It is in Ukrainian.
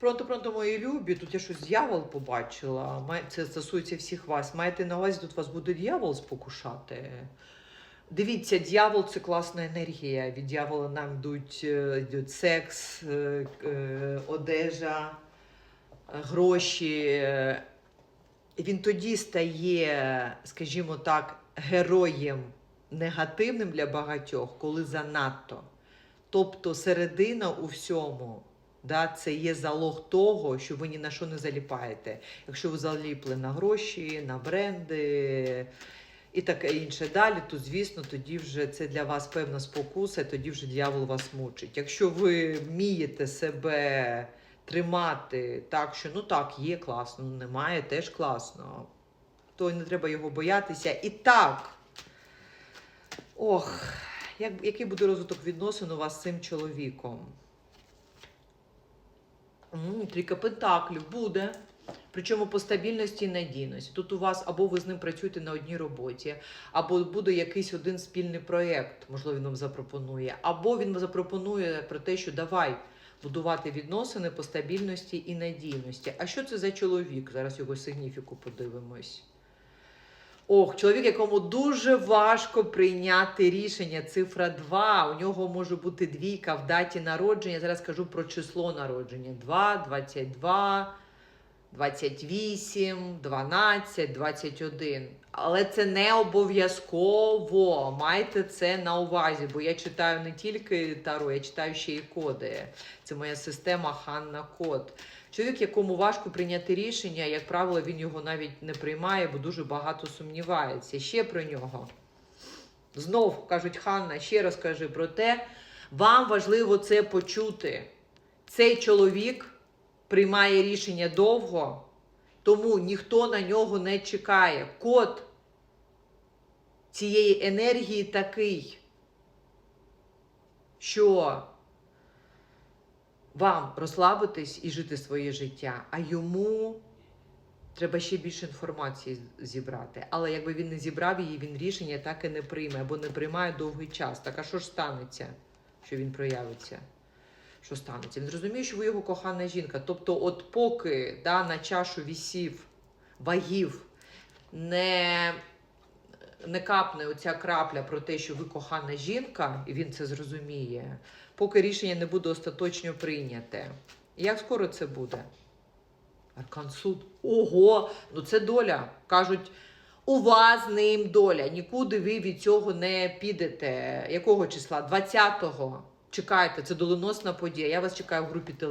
Пронто, пронто, мої любі, тут я щось дьявол побачила. Це стосується всіх вас. Маєте на увазі, тут вас буде дьявол спокушати. Дивіться, дьявол це класна енергія. Від дьявола нам йдуть, е, секс, е, е, одежа, гроші. Він тоді стає, скажімо так, героєм негативним для багатьох, коли занадто. Тобто середина у всьому. Да, це є залог того, що ви ні на що не заліпаєте. Якщо ви заліпли на гроші, на бренди і таке інше далі, то звісно, тоді вже це для вас певна спокуса, і тоді вже дьявол вас мучить. Якщо ви вмієте себе тримати так, що ну так, є класно, ну немає, теж класно, то не треба його боятися. І так. Ох, як, який буде розвиток відносин у вас з цим чоловіком? М, Трійка пентаклів буде. Причому по стабільності і надійності. Тут у вас або ви з ним працюєте на одній роботі, або буде якийсь один спільний проєкт, можливо, він вам запропонує, або він запропонує про те, що давай будувати відносини по стабільності і надійності. А що це за чоловік? Зараз його сигніфіку подивимось. Ох, чоловік, якому дуже важко прийняти рішення. Цифра 2. У нього може бути двійка в даті народження. Зараз кажу про число народження: 2, 22, 28, 12, 21. Але це не обов'язково. Майте це на увазі, бо я читаю не тільки таро, я читаю ще й коди. Це моя система Ханна Код. Чоловік, якому важко прийняти рішення, як правило, він його навіть не приймає, бо дуже багато сумнівається. Ще про нього. Знов кажуть, Ханна, ще раз кажи про те, вам важливо це почути. Цей чоловік приймає рішення довго, тому ніхто на нього не чекає. Код цієї енергії такий, що вам розслабитись і жити своє життя, а йому треба ще більше інформації зібрати. Але якби він не зібрав її, він рішення так і не прийме або не приймає довгий час. Так а що ж станеться, що він проявиться? Що станеться? Він зрозуміє, що ви його кохана жінка. Тобто, от поки да, на чашу вісів, вагів не, не капне оця крапля про те, що ви кохана жінка, і він це зрозуміє, поки рішення не буде остаточно прийняте. Як скоро це буде? Аркан суд. Ого, ну це доля. Кажуть, у вас ним доля. Нікуди ви від цього не підете. Якого числа? 20-го. Чекайте, це доленосна подія. Я вас чекаю в групі теле.